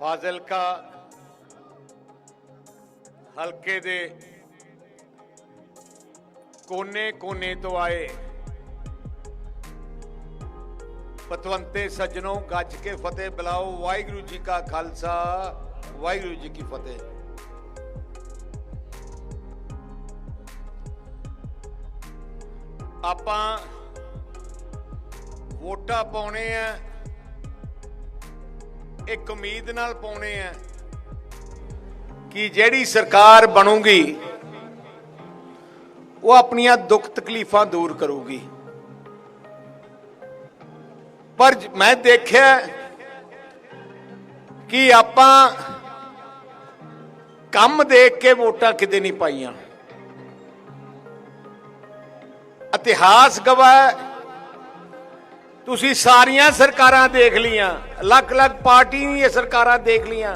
ਫਾਜ਼ਿਲਕਾ ਹਲਕੇ ਦੇ ਕੋਨੇ-ਕੋਨੇ ਤੋਂ ਆਏ ਪਤਵੰਤੇ ਸੱਜਣੋ ਗੱਜ ਕੇ ਫਤਿਹ ਬੁਲਾਓ ਵਾਹਿਗੁਰੂ ਜੀ ਕਾ ਖਾਲਸਾ ਵਾਹਿਗੁਰੂ ਜੀ ਕੀ ਫਤਿਹ ਆਪਾਂ ਵੋਟਾਂ ਪਾਉਣੇ ਆ ਇੱਕ ਉਮੀਦ ਨਾਲ ਪਾਉਣੇ ਆ ਕਿ ਜਿਹੜੀ ਸਰਕਾਰ ਬਣੂਗੀ, ਉਹ ਆਪਣੀਆਂ ਦੁੱਖ ਤਕਲੀਫਾਂ ਦੂਰ ਕਰੂਗੀ। ਪਰ ਮੈਂ ਦੇਖਿਆ ਕਿ ਆਪਾਂ ਕੰਮ ਦੇਖ ਕੇ ਵੋਟਾਂ ਕਿਤੇ ਨਹੀਂ ਪਾਈਆਂ। ਇਤਿਹਾਸ ਗਵਾਹ ਤੁਸੀਂ ਸਾਰੀਆਂ ਸਰਕਾਰਾਂ ਦੇਖ ਲੀਆਂ ਅਲੱਗ-ਅਲੱਗ ਪਾਰਟੀ ਦੀਆਂ ਸਰਕਾਰਾਂ ਦੇਖ ਲੀਆਂ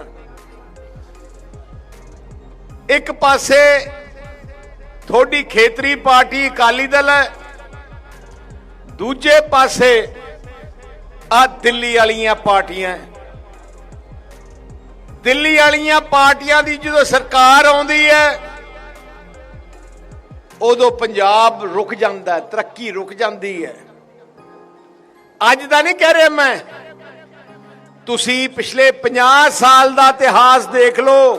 ਇੱਕ ਪਾਸੇ ਤੁਹਾਡੀ ਖੇਤਰੀ ਪਾਰਟੀ ਅਕਾਲੀ ਦਲ ਹੈ। ਦੂਜੇ ਪਾਸੇ ਆ ਦਿੱਲੀ ਵਾਲੀਆਂ ਪਾਰਟੀਆਂ। ਦਿੱਲੀ ਵਾਲੀਆਂ ਪਾਰਟੀਆਂ ਦੀ ਜਦੋਂ ਸਰਕਾਰ ਆਉਂਦੀ ਹੈ, ਉਦੋਂ ਪੰਜਾਬ ਰੁਕ ਜਾਂਦਾ ਤਰੱਕੀ ਰੁਕ ਜਾਂਦੀ ਹੈ। ਅੱਜ ਦਾ ਨਹੀਂ ਕਹਿ ਰਿਹਾ ਮੈਂ। ਤੁਸੀਂ ਪਿਛਲੇ 50 ਸਾਲ ਦਾ ਇਤਿਹਾਸ ਦੇਖ ਲਓ।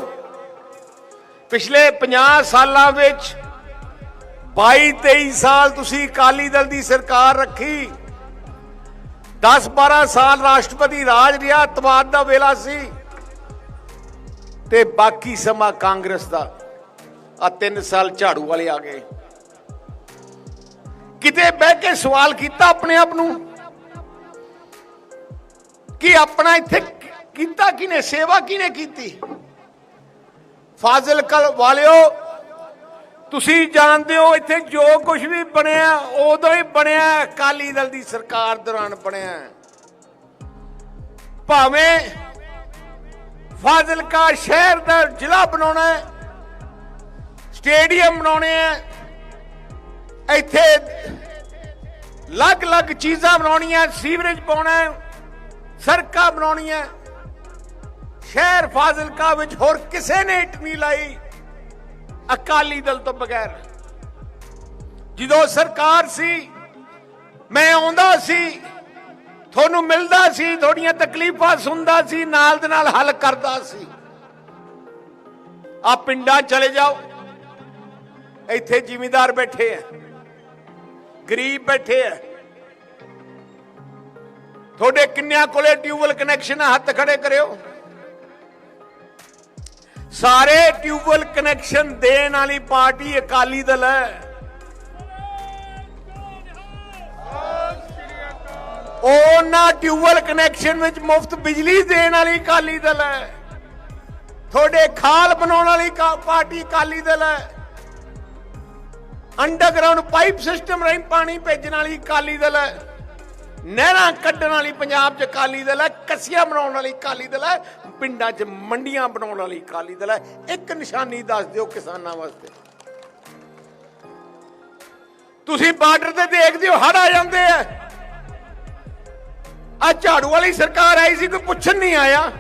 ਪਿਛਲੇ 50 ਸਾਲਾਂ ਵਿੱਚ 22 23 ਸਾਲ ਤੁਸੀਂ ਅਕਾਲੀ ਦਲ ਦੀ ਸਰਕਾਰ ਰੱਖੀ। 10 12 ਸਾਲ ਰਾਸ਼ਟਰਪਤੀ ਰਾਜ ਰਿਹਾ, ਅਤਵਾਦ ਦਾ ਵੇਲਾ ਸੀ। ਤੇ ਬਾਕੀ ਸਮਾਂ ਕਾਂਗਰਸ ਦਾ। ਆ 3 ਸਾਲ ਝਾੜੂ ਵਾਲੇ ਆ ਗਏ। ਕਿਤੇ ਬਹਿ ਕੇ ਸਵਾਲ ਕੀਤਾ ਆਪਣੇ ਆਪ ਨੂੰ? ਕਿ ਆਪਣਾ ਇੱਥੇ ਕੀਤਾ ਕਿਨੇ ਸੇਵਾ ਕਿਨੇ ਕੀਤੀ? ਫਾਜ਼ਿਲਕਲ ਵਾਲਿਓ ਤੁਸੀਂ ਜਾਣਦੇ ਹੋ ਇੱਥੇ ਜੋ ਕੁਝ ਵੀ ਬਣਿਆ ਉਦੋਂ ਹੀ ਬਣਿਆ ਅਕਾਲੀ ਦਲ ਦੀ ਸਰਕਾਰ ਦੌਰਾਨ ਬਣਿਆ ਭਾਵੇਂ ਫਾਜ਼ਿਲਕਾ ਸ਼ਹਿਰ ਦਾ ਜ਼ਿਲ੍ਹਾ ਬਣਾਉਣਾ ਹੈ ਸਟੇਡੀਅਮ ਬਣਾਉਣੇ ਹੈ ਇੱਥੇ ਅਲੱਗ-ਅਲੱਗ ਚੀਜ਼ਾਂ ਬਣਾਉਣੀਆਂ ਸੀਵਰੇਜ ਪਾਉਣਾ ਹੈ, ਸੜਕਾਂ ਬਣਾਉਣੀਆਂ। ਸ਼ਹਿਰ ਫਾਜ਼ਿਲਕਾ ਵਿੱਚ ਹੋਰ ਕਿਸੇ ਨੇ ਇੱਟ ਨਹੀਂ ਲਾਈ। ਅਕਾਲੀ ਦਲ ਤੋਂ ਬਗੈਰ। ਜਦੋਂ ਸਰਕਾਰ ਸੀ, ਮੈਂ ਆਉਂਦਾ ਸੀ, ਤੁਹਾਨੂੰ ਮਿਲਦਾ ਸੀ, ਤੁਹਾਡੀਆਂ ਤਕਲੀਫਾਂ ਸੁਣਦਾ ਸੀ, ਨਾਲ ਦੇ ਨਾਲ ਹੱਲ ਕਰਦਾ ਸੀ। ਆ ਪਿੰਡਾਂ ਚਲੇ ਜਾਓ। ਇੱਥੇ ਜ਼ਿਮੀਂਦਾਰ ਬੈਠੇ ਆ। ਗਰੀਬ ਬੈਠੇ ਆ। ਤੁਹਾਡੇ ਕਿੰਨਿਆਂ ਕੋਲੇ ਟਿਊਬਲ ਕਨੈਕਸ਼ਨ ਆ? ਹੱਥ ਖੜੇ ਕਰਿਓ। ਸਾਰੇ ਟਿਊਬਲ ਕਨੈਕਸ਼ਨ ਦੇਣ ਵਾਲੀ ਪਾਰਟੀ ਅਕਾਲੀ ਦਲ ਹੈ। ਉਹਨਾਂ ਟਿਊਬਲ ਕਨੈਕਸ਼ਨ ਵਿੱਚ ਮੁਫਤ ਬਿਜਲੀ ਦੇਣ ਵਾਲੀ ਅਕਾਲੀ ਦਲ ਹੈ। ਤੁਹਾਡੇ ਖਾਲ ਬਣਾਉਣ ਵਾਲੀ ਪਾਰਟੀ ਅਕਾਲੀ ਦਲ ਹੈ। ਅੰਡਰਗਰਾਉਂਡ ਪਾਈਪ ਸਿਸਟਮ ਰਾਹੀਂ ਪਾਣੀ ਭੇਜਣ ਵਾਲੀ ਅਕਾਲੀ ਦਲ ਹੈ। ਨਹਿਰਾਂ ਕੱਢਣ ਵਾਲੀ ਪੰਜਾਬ 'ਚ ਅਕਾਲੀ ਦਲ ਹੈ, ਕਸੀਆਂ ਬਣਾਉਣ ਵਾਲੀ ਅਕਾਲੀ ਦਲ ਹੈ, ਪਿੰਡਾਂ 'ਚ ਮੰਡੀਆਂ ਬਣਾਉਣ ਵਾਲੀ ਅਕਾਲੀ ਦਲ ਹੈ। ਇੱਕ ਨਿਸ਼ਾਨੀ ਦੱਸ ਦਿਓ ਕਿਸਾਨਾਂ ਵਾਸਤੇ। ਤੁਸੀਂ ਬਾਰਡਰ ਤੇ ਦੇਖਦੇ ਹੋ ਹੜ ਆ ਜਾਂਦੇ ਆ। ਆ ਝਾੜੂ ਵਾਲੀ ਸਰਕਾਰ ਆਈ ਸੀ, ਕੋਈ ਪੁੱਛਣ ਨਹੀਂ ਆਇਆ।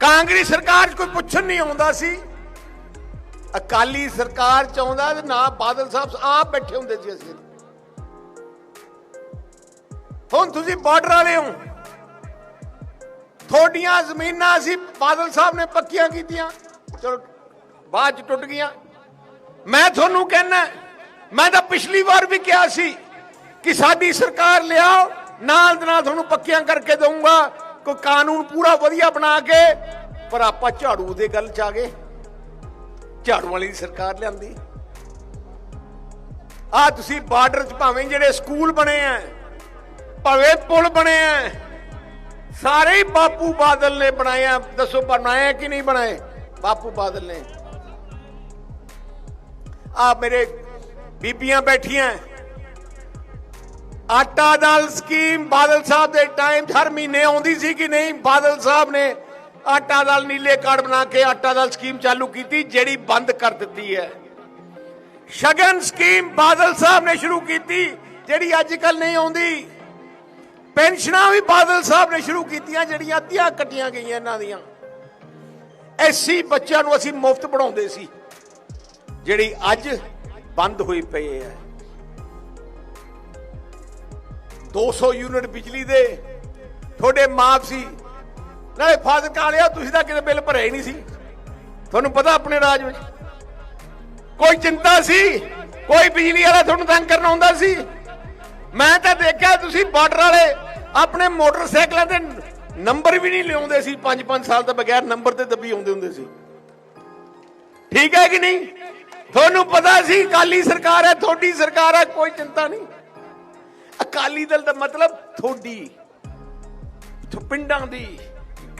ਕਾਂਗਰਸ ਸਰਕਾਰ 'ਚ ਕੋਈ ਪੁੱਛਣ ਨਹੀਂ ਆਉਂਦਾ ਸੀ। ਅਕਾਲੀ ਸਰਕਾਰ ਚ ਆਉਂਦਾ ਤੇ ਨਾ ਬਾਦਲ ਸਾਹਿਬ ਆਪ ਬੈਠੇ ਹੁੰਦੇ ਸੀ ਅਸੀਂ। ਹੁਣ ਤੁਸੀਂ ਬਾਰਡਰ ਵਾਲੇ ਹੋ। ਥੋਡੀਆਂ ਜ਼ਮੀਨਾਂ ਅਸੀਂ ਬਾਦਲ ਸਾਹਿਬ ਨੇ ਪੱਕੀਆਂ ਕੀਤੀਆਂ। ਚਲੋ, ਬਾਅਦ ਚ ਟੁੱਟ ਗਈਆਂ। ਮੈਂ ਤੁਹਾਨੂੰ ਕਹਿਣਾ ਮੈਂ ਤਾਂ ਪਿਛਲੀ ਵਾਰ ਵੀ ਕਿਹਾ ਸੀ ਕਿ ਸਾਡੀ ਸਰਕਾਰ ਲਿਆਓ, ਨਾਲ ਦੇ ਨਾਲ ਤੁਹਾਨੂੰ ਪੱਕੀਆਂ ਕਰਕੇ ਦਊਂਗਾ। ਕੋਈ ਕਾਨੂੰਨ ਪੂਰਾ ਵਧੀਆ ਬਣਾ ਕੇ, ਪਰ ਆਪਾਂ ਝਾੜੂ ਦੇ ਗੱਲ ਚ ਆ ਗਏ। ਝਾੜੂ ਵਾਲੀ ਦੀ ਸਰਕਾਰ ਲਿਆਂਦੀ। ਆ ਤੁਸੀਂ ਬਾਰਡਰ 'ਚ ਭਾਵੇਂ ਜਿਹੜੇ ਸਕੂਲ ਬਣੇ ਆ ਭਾਵੇਂ ਪੁਲ ਬਣੇ ਆ ਸਾਰੇ ਹੀ ਬਾਪੂ ਬਾਦਲ ਨੇ ਬਣਾਏ ਆ ਦੱਸੋ ਬਣਾਏ ਆ ਕਿ ਨਹੀਂ ਬਣਾਏ ਬਾਪੂ ਬਾਦਲ ਨੇ ਆ ਮੇਰੇ ਬੀਬੀਆਂ ਬੈਠੀਆਂ ਆਟਾ ਦਾਲ ਸਕੀਮ ਬਾਦਲ ਸਾਹਿਬ ਦੇ ਟਾਈਮ 'ਚ ਹਰ ਮਹੀਨੇ ਆਉਂਦੀ ਸੀ ਕਿ ਨਹੀਂ ਬਾਦਲ ਸਾਹਿਬ ਨੇ ਆਟਾ ਦਾਲ ਨੀਲੇ ਕਾਰਡ ਬਣਾ ਕੇ ਆਟਾ ਦਾਲ ਸਕੀਮ ਚਾਲੂ ਕੀਤੀ ਜਿਹੜੀ ਬੰਦ ਕਰ ਦਿੱਤੀ ਹੈ ਸ਼ਗਨ ਸਕੀਮ ਬਾਦਲ ਸਾਹਿਬ ਨੇ ਸ਼ੁਰੂ ਕੀਤੀ ਜਿਹੜੀ ਅੱਜ ਕੱਲ ਨਹੀਂ ਆਉਂਦੀ ਪੈਨਸ਼ਨਾਂ ਵੀ ਬਾਦਲ ਸਾਹਿਬ ਨੇ ਸ਼ੁਰੂ ਕੀਤੀਆਂ, ਜਿਹੜੀਆਂ ਅੱਧੀਆਂ ਕੱਟੀਆਂ ਗਈਆਂ ਇਹਨਾਂ ਦੀਆਂ। ਐਸੀ ਬੱਚਿਆਂ ਨੂੰ ਅਸੀਂ ਮੁਫਤ ਪੜਾਉਂਦੇ ਸੀ, ਜਿਹੜੀ ਅੱਜ ਬੰਦ ਹੋਈ ਪਈ ਹੈ। 200 ਯੂਨਿਟ ਬਿਜਲੀ ਦੇ ਤੁਹਾਡੇ ਮਾਫ ਸੀ। ਨਾਲੇ ਫਾਜ਼ਲ ਕਾਲਿਆ ਤੁਸੀਂ ਤਾਂ ਕਿਤੇ ਬਿੱਲ ਭਰਿਆ ਹੀ ਨਹੀਂ ਸੀ। ਤੁਹਾਨੂੰ ਪਤਾ ਆਪਣੇ ਰਾਜ ਵਿੱਚ? ਕੋਈ ਚਿੰਤਾ ਸੀ? ਕੋਈ ਬਿਜਲੀ ਵਾਲਾ ਤੁਹਾਨੂੰ ਤੰਗ ਕਰਨ ਆਉਂਦਾ ਸੀ? ਮੈਂ ਤਾਂ ਦੇਖਿਆ ਤੁਸੀਂ ਬਾਰਡਰ ਵਾਲੇ ਆਪਣੇ ਮੋਟਰਸਾਈਕਲਾਂ ਦੇ ਨੰਬਰ ਵੀ ਨਹੀਂ ਲਿਆਉਂਦੇ ਸੀ 5-5 ਸਾਲ ਤੋਂ ਬਗੈਰ ਨੰਬਰ ਤੇ ਦੱਬੀ ਆਉਂਦੇ ਹੁੰਦੇ ਸੀ। ਠੀਕ ਹੈ ਕਿ ਨਹੀਂ? ਤੁਹਾਨੂੰ ਪਤਾ ਸੀ ਅਕਾਲੀ ਸਰਕਾਰ ਹੈ, ਤੁਹਾਡੀ ਸਰਕਾਰ ਹੈ, ਕੋਈ ਚਿੰਤਾ ਨਹੀਂ। ਅਕਾਲੀ ਦਲ ਦਾ ਮਤਲਬ ਤੁਹਾਡੀ ਪਿੰਡਾਂ ਦੀ,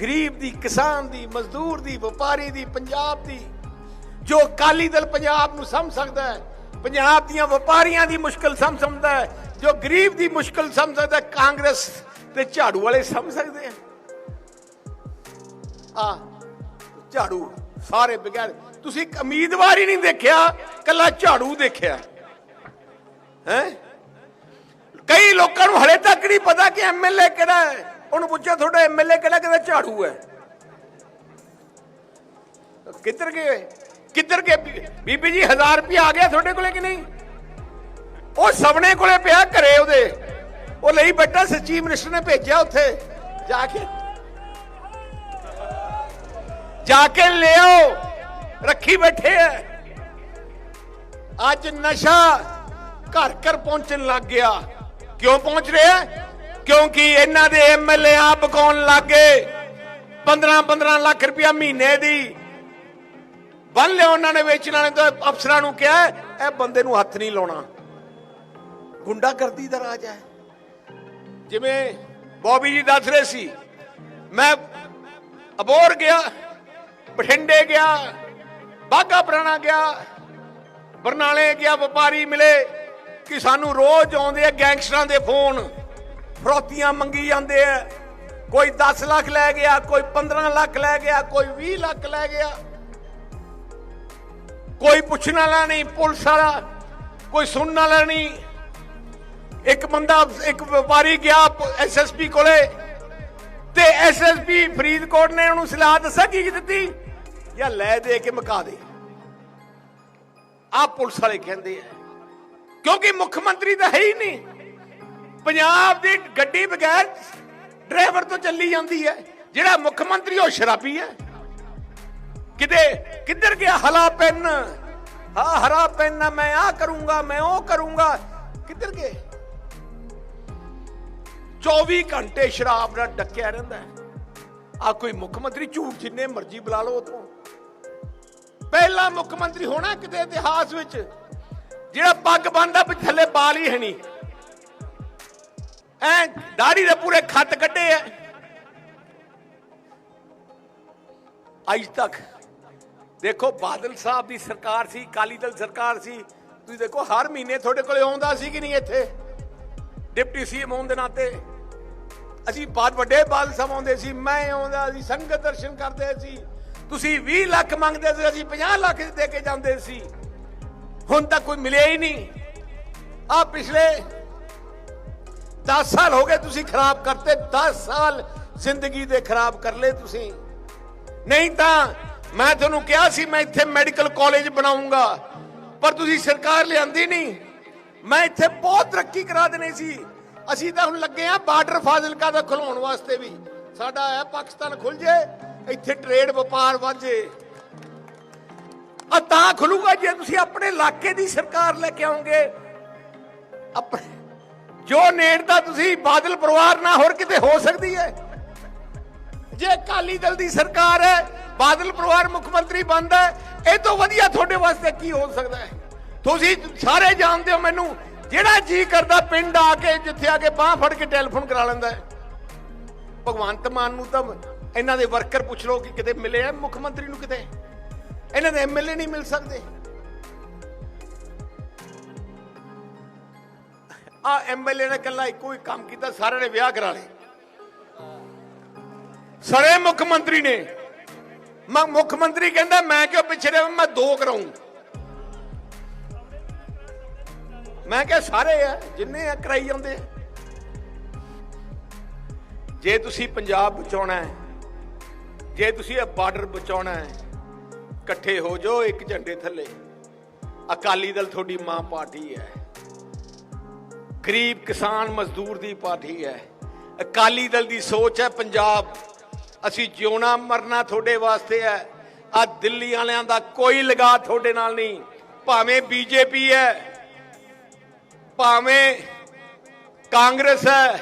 ਗਰੀਬ ਦੀ, ਕਿਸਾਨ ਦੀ, ਮਜ਼ਦੂਰ ਦੀ, ਵਪਾਰੀ ਦੀ, ਪੰਜਾਬ ਦੀ। ਜੋ ਅਕਾਲੀ ਦਲ ਪੰਜਾਬ ਨੂੰ ਸਮਝ ਸਕਦਾ ਹੈ, ਪੰਜਾਬ ਦੀਆਂ ਵਪਾਰੀਆਂ ਦੀ ਮੁਸ਼ਕਲ ਸਮਝ ਸਕਦਾ ਹੈ ਜੋ ਗਰੀਬ ਦੀ ਮੁਸ਼ਕਲ ਸਮਝ ਸਕਦਾ ਹੈ, ਕਾਂਗਰਸ ਤੇ ਝਾੜੂ ਵਾਲੇ ਸਮਝ ਸਕਦੇ ਆ ਆ ਝਾੜੂ ਸਾਰੇ ਬਗੈਰ ਤੁਸੀਂ ਇੱਕ ਉਮੀਦਵਾਰ ਹੀ ਨਹੀਂ ਦੇਖਿਆ ਕੱਲਾ ਝਾੜੂ ਦੇਖਿਆ ਹੈ ਕਈ ਲੋਕਾਂ ਨੂੰ ਹਲੇ ਤੱਕ ਨਹੀਂ ਪਤਾ ਕਿ ਐਮਐਲਏ ਕਿਹੜਾ ਹੈ ਉਹਨੂੰ ਪੁੱਛਿਆ ਤੁਹਾਡਾ ਐਮਐਲਏ ਕਿਹੜਾ ਕਿਹਦਾ ਝਾੜੂ ਹੈ ਕਿੱਧਰ ਗਏ ਕਿੱਧਰ ਗਏ ਬੀ- ਬੀਬੀ ਜੀ 1000 ਰੁਪਏ ਆ ਗਿਆ ਤੁਹਾਡੇ ਕੋਲੇ ਕਿ ਨਹੀਂ ਉਹ ਸਵਣੇ ਕੋਲੇ ਪਿਆ ਘਰੇ ਉਹਦੇ। ਉਹ ਲਈ ਬੈਠਾ ਸੱਚੀ ਮਿਨਿਸਟਰ ਨੇ ਭੇਜਿਆ ਉੱਥੇ। ਜਾ ਕੇ। ਜਾ ਕੇ ਲਿਓ ਰੱਖੀ ਬੈਠੇ ਐ। ਅੱਜ ਨਸ਼ਾ ਘਰ ਘਰ ਪਹੁੰਚਣ ਲੱਗ ਗਿਆ। ਕਿਉਂ ਪਹੁੰਚ ਰਿਹਾ ਕਿਉਂਕਿ ਇਹਨਾਂ ਦੇ ਐਮਐਲਏ ਆਪ ਕੌਣ ਲੱਗੇ 15 15 ਲੱਖ ਰੁਪਇਆ ਮਹੀਨੇ ਦੀ। ਬੰਨ ਲਿਆ ਉਹਨਾਂ ਨੇ, ਵੇਚਣ ਵਾਲੇ ਤੋਂ ਅਫਸਰਾਂ ਨੂੰ ਕਿਹਾ, ਇਹ ਬੰਦੇ ਨੂੰ ਹੱਥ ਨਹੀਂ ਲਾਉਣਾ। ਗੁੰਡਾਗਰਦੀ ਦਾ ਰਾਜ ਹੈ। ਜਿਵੇਂ ਬੌਬੀ ਜੀ ਦੱਸ ਰਹੇ ਸੀ, ਮੈਂ ਅਬੋਰ ਗਿਆ, ਬਠਿੰਡੇ ਗਿਆ ਬਾਗਾ ਪੁਰਾਣਾ ਗਿਆ, ਬਰਨਾਲੇ ਗਿਆ, ਵਪਾਰੀ ਮਿਲੇ ਕਿ ਸਾਨੂੰ ਰੋਜ਼ ਆਉਂਦੇ ਆ ਗੈਂਗਸਟਰਾਂ ਦੇ ਫੋਨ, ਫਰੋਤੀਆਂ ਮੰਗੀ ਜਾਂਦੇ ਆ। ਕੋਈ 10 ਲੱਖ ਲੈ ਗਿਆ, ਕੋਈ 15 ਲੱਖ ਲੈ ਗਿਆ, ਕੋਈ 20 ਲੱਖ ਲੈ ਗਿਆ। ਕੋਈ ਪੁੱਛਣ ਵਾਲਾ ਨਹੀਂ, ਪੁਲਿਸ ਵਾਲਾ, ਕੋਈ ਸੁਣਨ ਵਾਲਾ ਨਹੀਂ। ਇੱਕ ਬੰਦਾ, ਇੱਕ ਵਪਾਰੀ ਗਿਆ ਐਸਐਸਪੀ ਕੋਲੇ ਤੇ ਐਸਐਸਪੀ ਫਰੀਦਕੋਟ ਨੇ ਉਹਨੂੰ ਸਲਾਹ ਦੱਸਿਆ ਕੀ ਦਿੱਤੀ? ਜਾਂ ਲੈ ਦੇ ਕੇ ਮਕਾ ਦੇ। ਆ ਪੁਲਿਸ ਵਾਲੇ ਕਹਿੰਦੇ ਆ। ਕਿਉਂਕਿ ਮੁੱਖ ਮੰਤਰੀ ਤਾਂ ਹੈ ਹੀ ਨਹੀਂ। ਪੰਜਾਬ ਦੀ ਗੱਡੀ ਬਗੈਰ ਡਰਾਈਵਰ ਤੋਂ ਚੱਲੀ ਜਾਂਦੀ ਹੈ। ਜਿਹੜਾ ਮੁੱਖ ਮੰਤਰੀ ਉਹ ਸ਼ਰਾਬੀ ਹੈ। ਕਿਤੇ, ਕਿੱਧਰ ਗਿਆ? ਹਲਾ ਪੈਨ। ਹਾਂ ਹਰਾ ਪੈਨ ਮੈਂ ਆ ਕਰੂੰਗਾ, ਮੈਂ ਉਹ ਕਰੂੰਗਾ। ਕਿੱਧਰ ਗਏ? 24 ਘੰਟੇ ਸ਼ਰਾਬ ਨਾਲ ਡੱਕਿਆ ਰਹਿੰਦਾ ਆ ਕੋਈ ਮੁੱਖ ਮੰਤਰੀ ਝੂਠ ਜਿੰਨੇ ਮਰਜ਼ੀ ਬੁਲਾ ਲਓ ਉਤੋਂ ਪਹਿਲਾ ਮੁੱਖ ਮੰਤਰੀ ਹੋਣਾ ਕਿਤੇ ਇਤਿਹਾਸ ਵਿੱਚ, ਜਿਹੜਾ ਪੱਗ ਬੰਨਦਾ ਪਿੱਛੇ ਥੱਲੇ ਬਾਲ ਹੀ ਹੈ ਨਹੀਂ। ਐ ਦਾੜੀ ਦੇ ਪੂਰੇ ਖੱਤ ਕੱਢੇ ਐ। ਅੱਜ ਤੱਕ ਦੇਖੋ ਬਾਦਲ ਸਾਹਿਬ ਦੀ ਸਰਕਾਰ ਸੀ ਕਾਲੀ ਦਲ ਸਰਕਾਰ ਸੀ, ਤੁਸੀਂ ਦੇਖੋ ਹਰ ਮਹੀਨੇ ਤੁਹਾਡੇ ਕੋਲੇ ਆਉਂਦਾ ਸੀ ਕਿ ਨਹੀਂ ਇੱਥੇ? ਡਿਪਟੀ ਸੀਐਮ ਹੋਣ ਦੇ ਨਾਤੇ। ਅਸੀਂ ਬਾਦ ਵੱਡੇ ਬਾਦਲ ਸਾਹਿਬ ਆਉਂਦੇ ਸੀ, ਮੈਂ ਆਉਂਦਾ ਸੀ, ਸੰਗਤ ਦਰਸ਼ਨ ਕਰਦੇ ਸੀ। ਤੁਸੀਂ 20 ਲੱਖ ਮੰਗਦੇ ਸੀ, ਅਸੀਂ 50 ਲੱਖ ਦੇ ਕੇ ਜਾਂਦੇ ਸੀ। ਹੁਣ ਤੱਕ ਕੋਈ ਮਿਲਿਆ ਹੀ ਨਹੀਂ। ਆ ਪਿਛਲੇ 10 ਸਾਲ ਹੋ ਗਏ ਤੁਸੀਂ ਖਰਾਬ ਕਰਤੇ 10 ਸਾਲ ਜ਼ਿੰਦਗੀ ਦੇ ਖਰਾਬ ਕਰ ਲਏ ਤੁਸੀਂ। ਨਹੀਂ ਤਾਂ ਮੈਂ ਤੁਹਾਨੂੰ ਕਿਹਾ ਸੀ, ਮੈਂ ਇੱਥੇ ਮੈਡੀਕਲ ਕਾਲਜ ਬਣਾਉਂਗਾ, ਪਰ ਤੁਸੀਂ ਸਰਕਾਰ ਲਿਆਂਦੀ ਨਹੀਂ। ਮੈਂ ਇੱਥੇ ਬਹੁਤ ਤਰੱਕੀ ਕਰਾ ਦੇਣੀ ਸੀ। ਅਸੀਂ ਤਾਂ ਹੁਣ ਲੱਗੇ ਆ ਬਾਰਡਰ ਫਾਜ਼ਿਲਕਾ ਦਾ ਖੁਲਾਉਣ ਵਾਸਤੇ ਵੀ। ਸਾਡਾ ਹੈ ਪਾਕਿਸਤਾਨ ਖੁੱਲ ਜੇ, ਇੱਥੇ ਟ੍ਰੇਡ ਵਪਾਰ ਵਾਜੇ ਆ ਤਾਂ ਖੁੱਲੂਗਾ ਜੇ ਤੁਸੀਂ ਆਪਣੇ ਇਲਾਕੇ ਦੀ ਸਰਕਾਰ ਲੈ ਕੇ ਆਓਗੇ। ਆਪਣੇ ਜੋ ਨੇੜਤਾ ਤੁਸੀਂ ਬਾਦਲ ਪਰਿਵਾਰ ਨਾਲ ਹੋਰ ਕਿਤੇ ਹੋ ਸਕਦੀ ਹੈ। ਜੇ ਅਕਾਲੀ ਦਲ ਦੀ ਸਰਕਾਰ ਹੈ, ਬਾਦਲ ਪਰਿਵਾਰ ਮੁੱਖ ਮੰਤਰੀ ਬਣਦਾ ਹੈ, ਇਹ ਤੋਂ ਵਧੀਆ ਤੁਹਾਡੇ ਵਾਸਤੇ ਕੀ ਹੋ ਸਕਦਾ ਹੈ? ਤੁਸੀਂ ਸਾਰੇ ਜਾਣਦੇ ਹੋ ਮੈਨੂੰ ਜਿਹੜਾ ਜੀ ਕਰਦਾ ਪਿੰਡ ਆ ਕੇ ਜਿੱਥੇ ਆ ਕੇ ਬਾਹ ਫੜ ਕੇ ਟੈਲੀਫੋਨ ਕਰਾ ਲੈਂਦਾ ਹੈ। ਭਗਵੰਤ ਮਾਨ ਨੂੰ ਤਾਂ ਇਹਨਾਂ ਦੇ ਵਰਕਰ ਪੁੱਛ ਲਓ ਕਿ ਕਿਤੇ ਮਿਲੇ ਆ ਮੁੱਖ ਮੰਤਰੀ ਨੂੰ ਕਿਤੇ? ਇਹਨਾਂ ਦੇ ਐਮਐਲਏ ਨਹੀਂ ਮਿਲ ਸਕਦੇ। ਆ ਐਮਐਲਏ ਨੇ ਕੱਲਾ ਇੱਕੋ ਹੀ ਕੰਮ ਕੀਤਾ, ਸਾਰਿਆਂ ਨੇ ਵਿਆਹ ਕਰਾ ਲਏ। ਸਾਰੇ ਮੁੱਖ ਮੰਤਰੀ ਨੇ। ਮੈਂ ਮੁੱਖ ਮੰਤਰੀ ਕਹਿੰਦਾ, ਮੈਂ ਕਿਉਂ ਪਿੱਛੇ ਰਹਿ, ਮੈਂ ਦੋ ਕਰਾਉਂ ਮੈਂ ਕਿਹਾ ਸਾਰੇ ਆ, ਜਿੰਨੇ ਆ ਕਰਾਈ ਜਾਂਦੇ ਜੇ ਤੁਸੀਂ ਪੰਜਾਬ ਬਚਾਉਣਾ ਹੈ, ਜੇ ਤੁਸੀਂ ਇਹ ਬਾਰਡਰ ਬਚਾਉਣਾ ਹੈ, ਇਕੱਠੇ ਹੋ ਜਾਓ ਇੱਕ ਝੰਡੇ ਥੱਲੇ। ਅਕਾਲੀ ਦਲ ਤੁਹਾਡੀ ਮਾਂ ਪਾਰਟੀ ਹੈ। ਗਰੀਬ ਕਿਸਾਨ ਮਜ਼ਦੂਰ ਦੀ ਪਾਰਟੀ ਹੈ। ਅਕਾਲੀ ਦਲ ਦੀ ਸੋਚ ਹੈ ਪੰਜਾਬ। ਅਸੀਂ ਜਿਉਣਾ ਮਰਨਾ ਤੁਹਾਡੇ ਵਾਸਤੇ ਹੈ। ਆ ਦਿੱਲੀ ਵਾਲਿਆਂ ਦਾ ਕੋਈ ਲਗਾ ਤੁਹਾਡੇ ਨਾਲ ਨਹੀਂ। ਭਾਵੇਂ ਬੀਜੇਪੀ ਹੈ ਭਾਵੇਂ ਕਾਂਗਰਸ ਹੈ,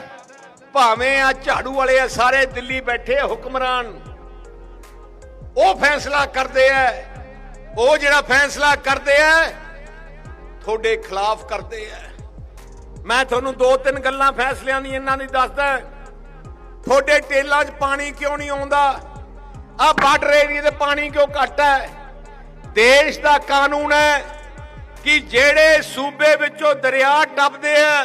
ਭਾਵੇਂ ਆ ਝਾੜੂ ਵਾਲੇ ਆ ਸਾਰੇ ਦਿੱਲੀ ਬੈਠੇ ਹੁਕਮਰਾਨ। ਉਹ ਫੈਸਲਾ ਕਰਦੇ ਐ ਉਹ ਜਿਹੜਾ ਫੈਸਲਾ ਕਰਦੇ ਐ ਤੁਹਾਡੇ ਖਿਲਾਫ ਕਰਦੇ ਐ ਮੈਂ ਤੁਹਾਨੂੰ ਦੋ ਤਿੰਨ ਗੱਲਾਂ ਫੈਸਲਿਆਂ ਦੀ ਇਹਨਾਂ ਦੀ ਦੱਸਦਾ, ਤੁਹਾਡੇ ਟੇਲਾਂ 'ਚ ਪਾਣੀ ਕਿਉਂ ਨਹੀਂ ਆਉਂਦਾ? ਆ ਬਾਰਡਰ ਏਰੀਆ ਤੇ ਪਾਣੀ ਕਿਉਂ ਘੱਟ ਹੈ? ਦੇਸ਼ ਦਾ ਕਾਨੂੰਨ ਹੈ ਕਿ ਜਿਹੜੇ ਸੂਬੇ ਵਿੱਚੋਂ ਦਰਿਆ ਟੱਪਦੇ ਆ,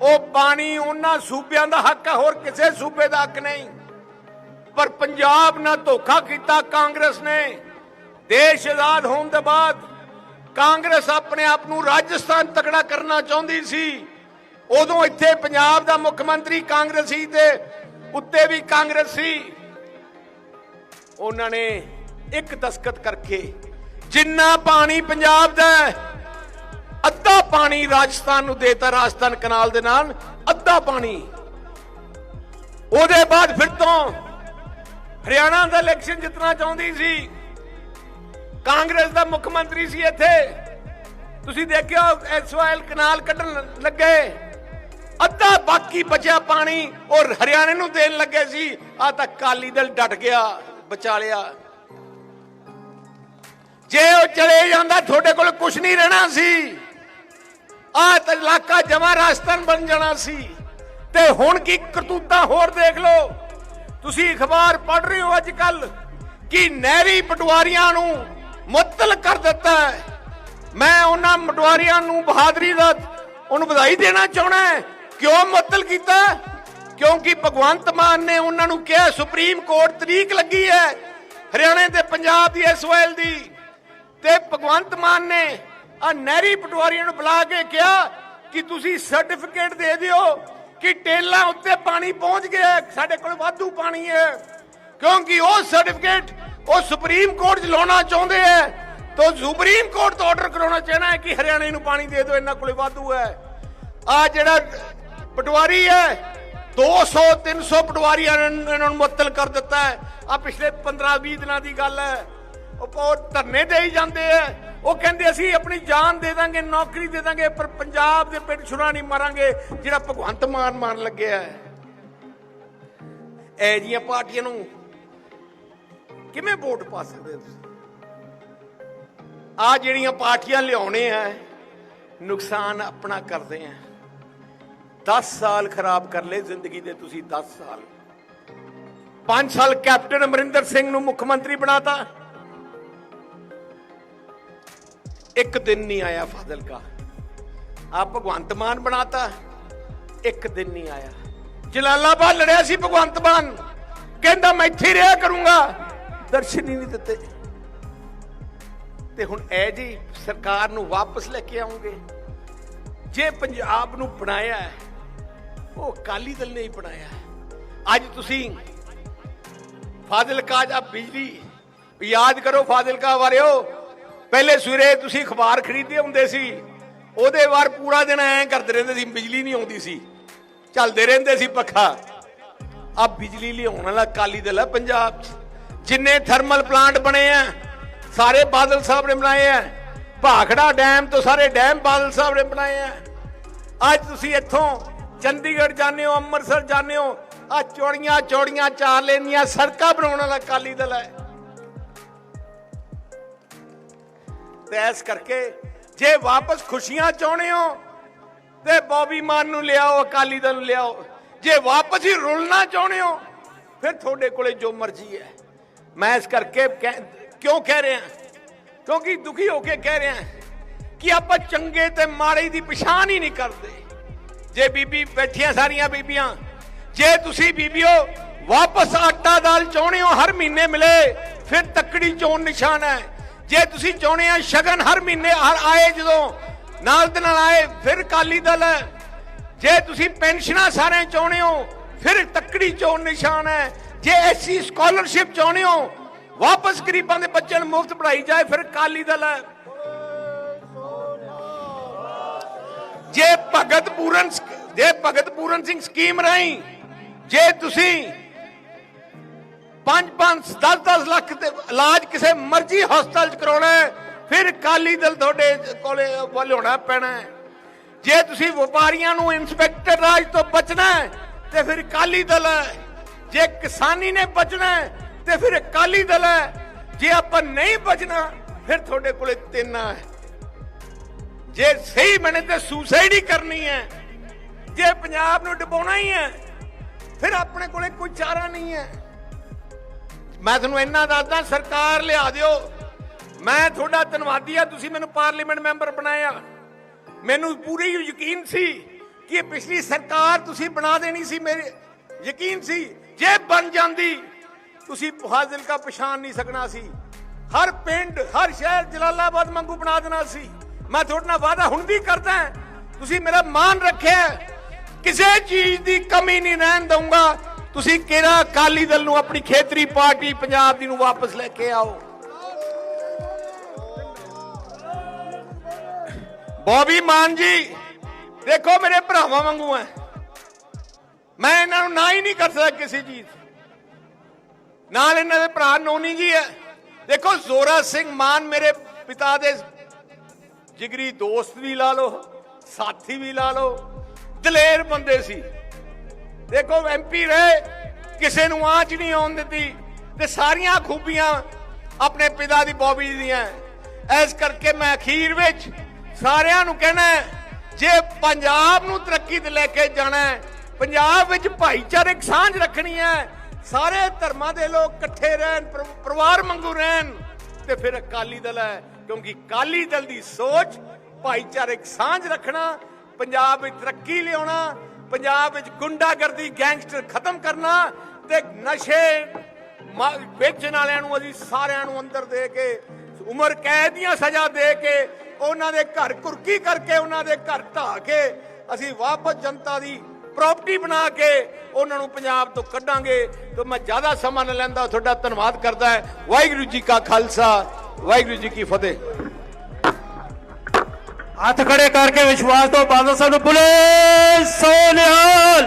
ਉਹ ਪਾਣੀ ਉਹਨਾਂ ਸੂਬਿਆਂ ਦਾ ਹੱਕ ਹੈ ਹੋਰ ਕਿਸੇ ਸੂਬੇ ਦਾ ਹੱਕ ਨਹੀਂ। ਪਰ ਪੰਜਾਬ ਨਾਲ ਧੋਖਾ ਕੀਤਾ ਕਾਂਗਰਸ ਨੇ। ਦੇਸ਼ ਆਜ਼ਾਦ ਹੋਣ ਦੇ ਬਾਅਦ ਕਾਂਗਰਸ ਆਪਣੇ ਆਪ ਨੂੰ ਰਾਜਸਥਾਨ ਤਕੜਾ ਕਰਨਾ ਚਾਹੁੰਦੀ ਸੀ। ਉਦੋਂ ਇੱਥੇ ਪੰਜਾਬ ਦਾ ਮੁੱਖ ਮੰਤਰੀ ਕਾਂਗਰਸੀ ਤੇ ਉੱਤੇ ਵੀ ਕਾਂਗਰਸੀ ਉਹਨਾਂ ਨੇ ਇੱਕ ਦਸਕਤ ਕਰਕੇ ਜਿੰਨਾ ਪਾਣੀ ਪੰਜਾਬ ਦਾ ਅੱਧਾ ਪਾਣੀ ਰਾਜਸਥਾਨ ਨੂੰ ਦੇਤਾ ਰਾਜਸਥਾਨ ਕਨਾਲ ਦੇ ਨਾਲ, ਅੱਧਾ ਪਾਣੀ। ਉਹਦੇ ਬਾਅਦ ਫਿਰ ਤੋਂ ਹਰਿਆਣਾ ਦਾ ਇਲੈਕਸ਼ਨ ਜਿੱਤਣਾ ਚਾਹੁੰਦੀ ਸੀ। ਕਾਂਗਰਸ ਦਾ ਮੁੱਖ ਮੰਤਰੀ ਸੀ ਇੱਥੇ। ਤੁਸੀਂ ਦੇਖਿਆ ਐਸਵਾਈਐਲ ਕਨਾਲ ਕੱਢਣ ਲੱਗੇ। ਅੱਧਾ ਬਾਕੀ ਬਚਿਆ ਪਾਣੀ ਔਰ ਹਰਿਆਣੇ ਨੂੰ ਦੇਣ ਲੱਗੇ ਸੀ। ਆ ਤਾਂ ਕਾਲੀ ਦਲ ਡਟ ਗਿਆ, ਬਚਾ ਲਿਆ। ਜੇ ਉਹ ਚਲੇ ਜਾਂਦਾ, ਤੁਹਾਡੇ ਕੋਲ ਕੁਝ ਨਹੀਂ ਰਹਿਣਾ ਸੀ। ਆ ਇਲਾਕਾ ਜਮਾ ਰਾਜਸਥਾਨ ਬਣ ਜਾਣਾ ਸੀ। ਤੇ ਹੁਣ ਕੀ ਕਰਤੂਤਾਂ ਹੋਰ ਦੇਖ ਲਓ। ਤੁਸੀਂ ਅਖਬਾਰ ਪੜ੍ਹ ਰਹੇ ਹੋ ਅੱਜ ਕੱਲ ਕਿ ਨਹਿਰੀ ਪਟਵਾਰੀਆਂ ਨੂੰ ਮੁਅੱਤਲ ਕਰ ਦਿੱਤਾ ਹੈ। ਮੈਂ ਉਹਨਾਂ ਪਟਵਾਰੀਆਂ ਨੂੰ ਬਹਾਦਰੀ ਦਾ ਉਹਨੂੰ ਵਧਾਈ ਦੇਣਾ ਚਾਹਣਾ ਕਿਉਂ ਮੁਅੱਤਲ ਕੀਤਾ? ਕਿਉਂਕਿ ਭਗਵੰਤ ਮਾਨ ਨੇ ਉਹਨਾਂ ਨੂੰ ਕਿਹਾ, ਸੁਪਰੀਮ ਕੋਰਟ ਤਰੀਕ ਲੱਗੀ ਹੈ ਹਰਿਆਣੇ ਤੇ ਪੰਜਾਬ ਦੀ ਇਸ ਦੀ। ਤੇ ਭਗਵੰਤ ਮਾਨ ਨੇ ਆ ਨਹਿਰੀ ਪਟਵਾਰੀਆਂ ਨੂੰ ਬੁਲਾ ਕੇ ਕਿਹਾ ਕਿ ਤੁਸੀਂ ਸਰਟੀਫਿਕੇਟ ਦੇ ਦਿਓ ਕਿ ਟੇਲਾਂ ਉੱਤੇ ਪਾਣੀ ਪਹੁੰਚ ਗਿਆ ਸਾਡੇ ਕੋਲ ਵਾਧੂ ਪਾਣੀ ਹੈ। ਕਿਉਂਕਿ ਉਹ ਸਰਟੀਫਿਕੇਟ ਉਹ ਸੁਪਰੀਮ ਕੋਰਟ 'ਚ ਲਾਉਣਾ ਚਾਹੁੰਦੇ ਹੈ। ਤਾਂ ਸੁਪਰੀਮ ਕੋਰਟ ਤੋਂ ਆਰਡਰ ਕਰਾਉਣਾ ਚਾਹਣਾ ਹੈ ਕਿ ਹਰਿਆਣੇ ਨੂੰ ਪਾਣੀ ਦੇ ਦਿਓ, ਇਹਨਾਂ ਕੋਲੇ ਵਾਧੂ ਹੈ। ਆ ਜਿਹੜਾ ਪਟਵਾਰੀ ਹੈ 200 300 ਪਟਵਾਰੀਆਂ ਨੇ ਇਹਨਾਂ ਨੂੰ ਮੁਅੱਤਲ ਕਰ ਦਿੱਤਾ ਹੈ। ਆ ਪਿਛਲੇ 15 20 ਦਿਨਾਂ ਦੀ ਗੱਲ ਹੈ। ਉਹ ਉਹ ਧਰਨੇ ਦੇ ਹੀ ਜਾਂਦੇ ਆ ਉਹ ਕਹਿੰਦੇ ਅਸੀਂ ਆਪਣੀ ਜਾਨ ਦੇ ਦਾਂਗੇ, ਨੌਕਰੀ ਦੇ ਦਾਂਗੇ, ਪਰ ਪੰਜਾਬ ਦੇ ਪਿੰਡ ਛੁਰਾ ਨਹੀਂ ਮਾਰਾਂਗੇ, ਜਿਹੜਾ ਭਗਵੰਤ ਮਾਨ ਮਾਰਨ ਲੱਗਿਆ ਹੈ। ਐ ਜੀਆਂ ਪਾਰਟੀਆਂ ਨੂੰ ਕਿਵੇਂ ਵੋਟ ਪਾ ਸਕਦੇ ਹੋ ਤੁਸੀਂ? ਆ ਜਿਹੜੀਆਂ ਪਾਰਟੀਆਂ ਲਿਆਉਣੇ ਆ, ਨੁਕਸਾਨ ਆਪਣਾ ਕਰਦੇ ਆ। 10 ਸਾਲ ਖਰਾਬ ਕਰ ਲਏ ਜ਼ਿੰਦਗੀ ਦੇ ਤੁਸੀਂ 10 ਸਾਲ। 5 ਸਾਲ ਕੈਪਟਨ ਅਮਰਿੰਦਰ ਸਿੰਘ ਨੂੰ ਮੁੱਖ ਮੰਤਰੀ ਬਣਾਤਾ। ਇੱਕ ਦਿਨ ਨਹੀਂ ਆਇਆ ਫਾਜ਼ਿਲਕਾ। ਆ ਭਗਵੰਤ ਮਾਨ ਬਣਾਤਾ, ਇੱਕ ਦਿਨ ਨਹੀਂ ਆਇਆ। ਜਲਾਲਾਬਾਦ ਲੜਿਆ ਸੀ ਭਗਵੰਤ ਮਾਨ। ਕਹਿੰਦਾ, ਮੈਂ ਇੱਥੇ ਰਿਹਾ ਕਰੂੰਗਾ। ਦਰਸ਼ਨ ਹੀ ਨਹੀਂ ਦਿੱਤੇ। ਤੇ ਹੁਣ ਐ ਜੀ ਸਰਕਾਰ ਨੂੰ ਵਾਪਸ ਲੈ ਕੇ ਆਉਂਗੇ। ਜੇ ਪੰਜਾਬ ਨੂੰ ਬਣਾਇਆ ਉਹ ਅਕਾਲੀ ਦਲ ਨੇ ਹੀ ਬਣਾਇਆ ਅੱਜ ਤੁਸੀਂ ਫਾਜ਼ਿਲਕਾ ਜਾਂ ਬਿਜਲੀ, ਯਾਦ ਕਰੋ ਫਾਜ਼ਿਲਕਾ ਵਾਲਿਓ ਪਹਿਲੇ ਸਵੇਰੇ ਤੁਸੀਂ ਅਖਬਾਰ ਖਰੀਦਦੇ ਹੁੰਦੇ ਸੀ, ਉਹਦੇ ਵਾਰ ਪੂਰਾ ਦਿਨ ਐਂ ਕਰਦੇ ਰਹਿੰਦੇ ਸੀ, ਬਿਜਲੀ ਨਹੀਂ ਆਉਂਦੀ ਸੀ। ਚੱਲਦੇ ਰਹਿੰਦੇ ਸੀ ਪੱਖਾ। ਆ ਬਿਜਲੀ ਲਿਆਉਣ ਵਾਲਾ ਅਕਾਲੀ ਦਲ ਹੈ ਪੰਜਾਬ। 'ਚ ਜਿੰਨੇ ਥਰਮਲ ਪਲਾਂਟ ਬਣੇ ਆ, ਸਾਰੇ ਬਾਦਲ ਸਾਹਿਬ ਨੇ ਬਣਾਏ ਆ। ਭਾਖੜਾ ਡੈਮ ਤੋਂ ਸਾਰੇ ਡੈਮ ਬਾਦਲ ਸਾਹਿਬ ਨੇ ਬਣਾਏ ਆ। ਅੱਜ ਤੁਸੀਂ ਇੱਥੋਂ ਚੰਡੀਗੜ੍ਹ ਜਾਂਦੇ ਹੋ, ਅੰਮ੍ਰਿਤਸਰ ਜਾਂਦੇ ਹੋ ਆ ਚੌੜੀਆਂ ਚੌੜੀਆਂ ਚਾਰ ਲੇਨ ਸੜਕਾਂ ਬਣਾਉਣ ਵਾਲਾ ਅਕਾਲੀ ਦਲ ਹੈ ਤੇ ਇਸ ਕਰਕੇ ਜੇ ਵਾਪਸ ਖੁਸ਼ੀਆਂ ਚਾਹੁੰਦੇ ਹੋ, ਤੇ ਬੌਬੀ ਮਾਨ ਨੂੰ ਲਿਆਓ, ਅਕਾਲੀ ਦਲ ਨੂੰ ਲਿਆਓ। ਜੇ ਵਾਪਸ ਹੀ ਰੁਲਣਾ ਚਾਹੁੰਦੇ ਹੋ, ਫਿਰ ਤੁਹਾਡੇ ਕੋਲੇ ਜੋ ਮਰਜ਼ੀ ਹੈ। ਮੈਂ ਇਸ ਕਰਕੇ ਕਿਉਂ ਕਹਿ ਰਿਹਾ? ਕਿਉਂਕਿ ਦੁਖੀ ਹੋ ਕੇ ਕਹਿ ਰਿਹਾ ਕਿ ਆਪਾਂ ਚੰਗੇ ਤੇ ਮਾੜੇ ਦੀ ਪਛਾਣ ਹੀ ਨਹੀਂ ਕਰਦੇ। ਜੇ ਬੀਬੀ ਬੈਠੀਆਂ ਸਾਰੀਆਂ ਬੀਬੀਆਂ, ਜੇ ਤੁਸੀਂ ਬੀਬੀਓ ਵਾਪਸ ਆਟਾ ਦਾਲ ਚਾਹੁੰਦੇ ਹੋ, ਹਰ ਮਹੀਨੇ ਮਿਲੇ, ਫਿਰ ਤੱਕੜੀ ਚੋਣ ਨਿਸ਼ਾਨ ਹੈ। ਜੇ ਤੁਸੀਂ ਚਾਹੁੰਦੇ ਆ ਸ਼ਗਨ ਹਰ ਮਹੀਨੇ ਹਰ ਆਏ ਜਦੋਂ, ਨਾਲ ਦੇ ਨਾਲ ਆਏ, ਫਿਰ ਕਾਲੀ ਦਲ ਹੈ। ਜੇ ਤੁਸੀਂ ਪੈਨਸ਼ਨਾਂ ਸਾਰਿਆਂ ਚਾਹੁੰਦੇ ਹੋ, ਫਿਰ ਤੱਕੜੀ ਚੋਣ ਨਿਸ਼ਾਨ ਹੈ। ਜੇ ਐਸੀ ਸਕਾਲਰਸ਼ਿਪ ਚਾਹੁੰਦੇ ਹੋ, ਵਾਪਸ ਗਰੀਬਾਂ ਦੇ ਬੱਚਿਆਂ ਨੂੰ ਮੁਫਤ ਪੜਾਈ ਜਾਏ, ਫਿਰ ਕਾਲੀ ਦਲ ਹੈ। ਜੇ ਭਗਤ ਪੂਰਨ ਜੇ ਭਗਤ ਪੂਰਨ ਸਿੰਘ ਸਕੀਮ ਰਾਹੀਂ, ਜੇ ਤੁਸੀਂ 5-5 10-10 ਲੱਖ ਦੇ ਇਲਾਜ ਕਿਸੇ ਮਰਜ਼ੀ ਹਸਪਤਾਲ 'ਚ ਕਰਾਉਣਾ ਹੈ, ਫਿਰ ਕਾਲੀ ਦਲ ਤੁਹਾਡੇ ਕੋਲੇ ਲਿਆਉਣਾ ਪੈਣਾ ਹੈ। ਜੇ ਤੁਸੀਂ ਵਪਾਰੀਆਂ ਨੂੰ ਇੰਸਪੈਕਟਰ ਰਾਜ ਤੋਂ ਬਚਣਾ ਹੈ, ਤੇ ਫਿਰ ਕਾਲੀ ਦਲ ਹੈ। ਜੇ ਕਿਸਾਨੀ ਨੇ ਬਚਣਾ ਹੈ, ਤੇ ਫਿਰ ਕਾਲੀ ਦਲ ਹੈ। ਜੇ ਆਪਾਂ ਨਹੀਂ ਬਚਣਾ, ਫਿਰ ਤੁਹਾਡੇ ਕੋਲੇ ਤਿੰਨ ਹੈ। ਜੇ ਸਹੀ ਬਣੇ ਤੇ ਸੁਸਾਈਡ ਹੀ ਕਰਨੀ ਹੈ, ਜੇ ਪੰਜਾਬ ਨੂੰ ਡੁਬਾਉਣਾ ਹੀ ਹੈ, ਫਿਰ ਆਪਣੇ ਕੋਲੇ ਕੋਈ ਚਾਰਾ ਨਹੀਂ ਹੈ। ਮੈਂ ਤੁਹਾਨੂੰ ਇੰਨਾ ਦੱਸਦਾ, ਸਰਕਾਰ ਲਿਆ ਦਿਓ। ਮੈਂ ਤੁਹਾਡਾ ਧੰਨਵਾਦੀ ਆ ਤੁਸੀਂ ਮੈਨੂੰ ਪਾਰਲੀਮੈਂਟ ਮੈਂਬਰ ਬਣਾਇਆ ਮੈਨੂੰ ਪੂਰੀ ਯਕੀਨ ਸੀ ਕਿ ਪਿਛਲੀ ਸਰਕਾਰ ਤੁਸੀਂ ਬਣਾ ਦੇਣੀ ਸੀ ਮੇਰੇ। ਯਕੀਨ ਸੀ, ਜੇ ਬਣ ਜਾਂਦੀ, ਤੁਸੀਂ ਫਾਜ਼ਿਲਕਾ ਪਛਾਣ ਨਹੀਂ ਸਕਣਾ ਸੀ। ਹਰ ਪਿੰਡ, ਹਰ ਸ਼ਹਿਰ ਜਲਾਲਾਬਾਦ ਵਾਂਗੂ ਬਣਾ ਦੇਣਾ ਸੀ। ਮੈਂ ਤੁਹਾਡੇ ਨਾਲ ਵਾਅਦਾ ਹੁਣ ਵੀ ਕਰਦਾ ਤੁਸੀਂ ਮੇਰਾ ਮਾਨ ਰੱਖਿਆ ਕਿਸੇ ਚੀਜ਼ ਦੀ ਕਮੀ ਨਹੀਂ ਰਹਿਣ ਦਊਂਗਾ। ਤੁਸੀਂ ਕਿਹੜਾ ਅਕਾਲੀ ਦਲ ਨੂੰ ਆਪਣੀ ਖੇਤਰੀ ਪਾਰਟੀ ਪੰਜਾਬ ਦੀ ਨੂੰ ਵਾਪਸ ਲੈ ਕੇ ਆਓ? ਬੋਬੀ ਮਾਨ ਜੀ, ਦੇਖੋ ਮੇਰੇ ਭਰਾਵਾਂ ਵਾਂਗੂ ਐ। ਮੈਂ ਇਹਨਾਂ ਨੂੰ ਨਾ ਹੀ ਨਹੀਂ ਕਰ ਸਕਦਾ ਕਿਸੇ ਚੀਜ਼ ਨਾਲ ਇਹਨਾਂ ਦੇ ਭਰਾ ਨੋਨੀ ਜੀ ਐ। ਦੇਖੋ ਜ਼ੋਰਾ ਸਿੰਘ ਮਾਨ ਮੇਰੇ ਪਿਤਾ ਦੇ ਜਿਗਰੀ ਦੋਸਤ ਵੀ ਲਾ ਲਓ, ਸਾਥੀ ਵੀ ਲਾ ਲਓ। ਦਲੇਰ ਬੰਦੇ ਸੀ। ਦੇਖੋ ਐਮਪੀ ਰਹੇ, ਕਿਸੇ ਨੂੰ ਆਂਚ ਨਹੀਂ ਆਉਣ ਦਿੱਤੀ ਤੇ ਸਾਰੀਆਂ ਖੂਬੀਆਂ ਆਪਣੇ ਪਿਤਾ ਦੀ ਬੋਬੀ ਦੀਆਂ। ਐਸ ਕਰਕੇ ਮੈਂ ਅਖੀਰ ਵਿੱਚ ਸਾਰਿਆਂ ਨੂੰ ਕਹਿਣਾ ਜੇ ਪੰਜਾਬ ਨੂੰ ਤਰੱਕੀ ਤੇ ਲੈ ਕੇ ਜਾਣਾ ਹੈ, ਪੰਜਾਬ ਵਿੱਚ ਭਾਈਚਾਰਕ ਸਾਂਝ ਰੱਖਣੀ ਹੈ, ਸਾਰੇ ਧਰਮਾਂ ਦੇ ਲੋਕ ਇਕੱਠੇ ਰਹਿਣ ਪਰਿਵਾਰ ਵਾਂਗੂ ਰਹਿਣ, ਤੇ ਫਿਰ ਅਕਾਲੀ ਦਲ ਹੈ, ਕਿਉਂਕਿ ਅਕਾਲੀ ਦਲ ਦੀ ਸੋਚ, ਭਾਈਚਾਰਕ ਸਾਂਝ ਰੱਖਣਾ, ਪੰਜਾਬ ਵਿੱਚ ਤਰੱਕੀ ਲਿਆਉਣਾ ਪੰਜਾਬ ਵਿੱਚ ਗੁੰਡਾਗਰਦੀ ਗੈਂਗਸਟਰ ਖਤਮ ਕਰਨਾ ਤੇ ਨਸ਼ੇ ਮ- ਵੇਚਣ ਵਾਲਿਆਂ ਨੂੰ ਅਸੀਂ ਸਾਰਿਆਂ ਨੂੰ ਅੰਦਰ ਦੇ ਕੇ, ਉਮਰ ਕੈਦ ਦੀਆਂ ਸਜ਼ਾ ਦੇ ਕੇ, ਉਹਨਾਂ ਦੇ ਘਰ ਕੁਰਕੀ ਕਰਕੇ, ਉਹਨਾਂ ਦੇ ਘਰ ਢਾਹ ਕੇ, ਅਸੀਂ ਵਾਪਸ ਜਨਤਾ ਦੀ ਪ੍ਰਾਪਰਟੀ ਬਣਾ ਕੇ, ਉਹਨਾਂ ਨੂੰ ਪੰਜਾਬ ਤੋਂ ਕੱਢਾਂਗੇ। ਤੇ ਮੈਂ ਜ਼ਿਆਦਾ ਸਮਾਂ ਨਾ ਲੈਂਦਾ, ਤੁਹਾਡਾ ਧੰਨਵਾਦ ਕਰਦਾ ਵਾਹਿਗੁਰੂ ਜੀ ਕਾ ਖਾਲਸਾ, ਵਾਹਿਗੁਰੂ ਜੀ ਕੀ ਫਤਿਹ। ਹੱਥ ਖੜੇ ਕਰਕੇ ਵਿਸ਼ਵਾਸ ਤੋਂ ਬਾਦਲ ਸਾਹਿਬ ਨੂੰ ਬੁਲੇ ਸੋ ਨਿਹਾਲ